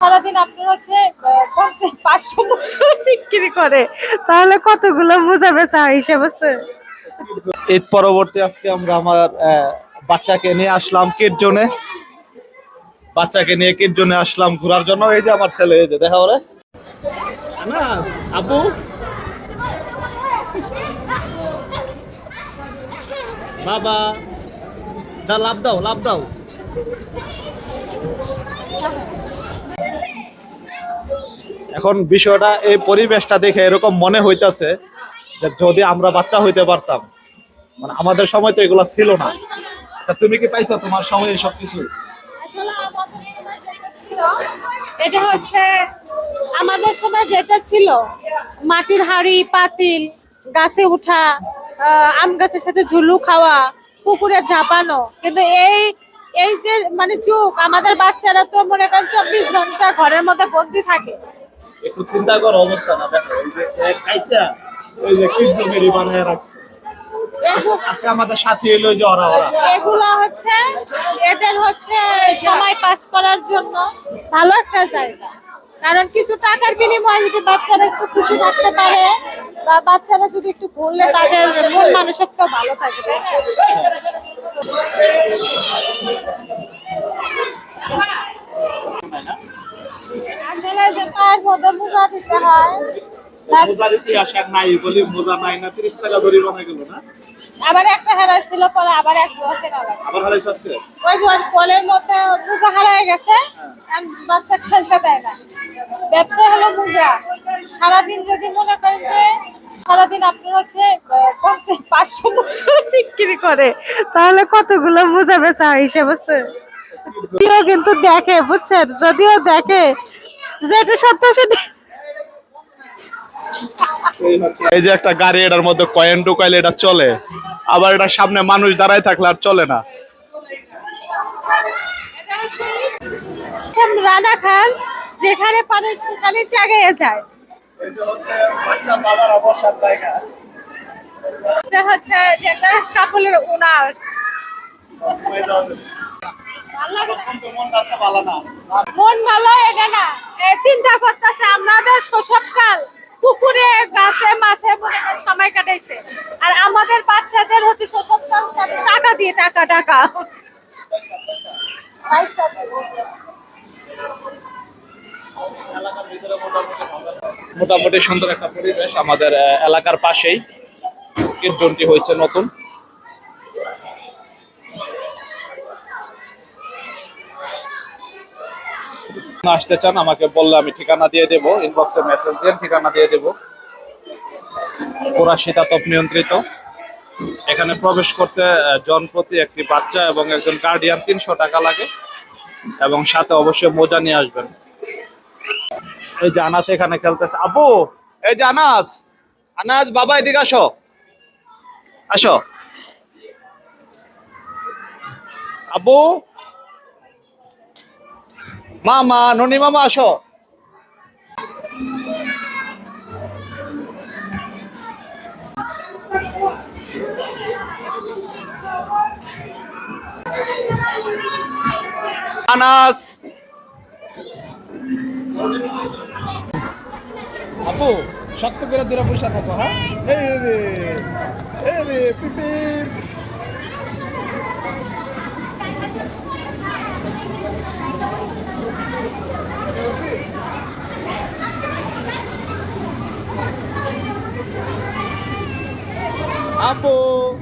সারাদিন আপনি হচ্ছে পাঁচশো মোজা বিক্রি করে। তাহলে কতগুলো মোজা বেচা হয় হিসেব আছে? ঈদ পরবর্তী আজকে আমরা আমার আহ, বাচ্চাকে নিয়ে আসলাম কিট জোনে বাচ্চাকে নিয়ে আসলাম ঘোরার জন্য। এই যে আমার ছেলে এই যে দেখা ওরে আনাস আবু। বাবা দা লাভ দাও লাভ দাও। এখন বিষয়টা এই পরিবেশটা দেখে এরকম মনে হইতাছে যে যদি আমরা বাচ্চা হইতে পারতাম। মানে আমাদের সময় তো এগুলো ছিল না। তা তুমি কি পাইছো তোমার সময় সব কিছু আসলে আমাদের সময় যেটা ছিল, এটা হচ্ছে আমাদের সময় যেটা ছিল মাটির হাড়ি পাতিল গাছে উঠা আম গাছের সাথে ঝুলু খাওয়া পুকুরে ঝাপানো। কিন্তু এই এই যে মানে যুগ আমাদের বাচ্চারা তো মনে করেন চব্বিশ ঘণ্টা ঘরের মধ্যে বন্দি থাকে। একটু চিন্তা করো অবস্থা না দেখো এই যে ওই যে কিডনি মেরি বানায় রাখছে। আজকে আমাদের সাথী হইল যে ওরা ওরা। এগুলো হচ্ছে এদের হচ্ছে সময় পাস করার জন্য ভালো একটা জায়গা। কারণ কিছু টাকার বিনিময়ে যদি বাচ্চারা একটু খুশি থাকতে পারে বা বাচ্চারা যদি একটু ঘুরলে তাদের মন মানসিকতা ভালো থাকে তাই না? আসলে যে পায়ের মধ্যে মোজা দিতে হয় আবার একটা হারাই ছিল পরে আবার এক ওই যে মধ্যে মোজা হারায় গেছে আর বাচ্চা খেলতে দেয় না। ব্যবসা হলো মোজা। সারাদিন যদি মনে করেন যে সারাদিন আপনি হচ্ছে পঞ্চাশ পাঁচশো মোজা বিক্রি করে তাহলে কতগুলো মোজা বেচা হয় হিসেব আছে কিন্তু দেখে বুঝছেন? যদিও দেখে যেটা সত্য সেটা এই যে একটা গাড়ি এটার মধ্যে কয়েন ঢুকাইলে এটা চলে। আবার এটার সামনে মানুষ দাঁড়ায় থাকলে আর চলে না। রানা খান যেখানে পারে সেখানে জায়গায় যায়। এটা হচ্ছে যেটা কাপড়ের উনার। মন ভালো এটা না? চিন্তা করতেছে, আমাদের শৈশবকাল পুকুরে, গাছে, মাছে সময় কাটাইছে। আর আমাদের বাচ্চাদের হচ্ছে শৈশবকাল টাকা দিয়ে, টাকা টাকা। মোটামুটি সুন্দর একটা পরিবেশ আমাদের এলাকার পাশেই। কীর্তনটি হয়েছে নতুন। আসতে চান, আমাকে বললে আমি ঠিকানা দিয়ে দেব ইনবক্সে মেসেজ দেন ঠিকানা দিয়ে দেবো। পুরা শীতাতপ নিয়ন্ত্রিত। এখানে প্রবেশ করতে জন প্রতি একটি বাচ্চা এবং একজন গার্ডিয়ান তিনশো টাকা লাগে এবং সাথে অবশ্যই মোজা নিয়ে আসবেন। এই যে আনাস এখানে খেলতেছে। আবু, এই যে আনাস আনাস, বাবা এদিকে আসো। আসো। আবু মামা ননি মামা আসো। আনাস। আপু শক্ত করে দূরে বসে থাকো হ্যাঁ? এই রে এই রে পিপি। Apo!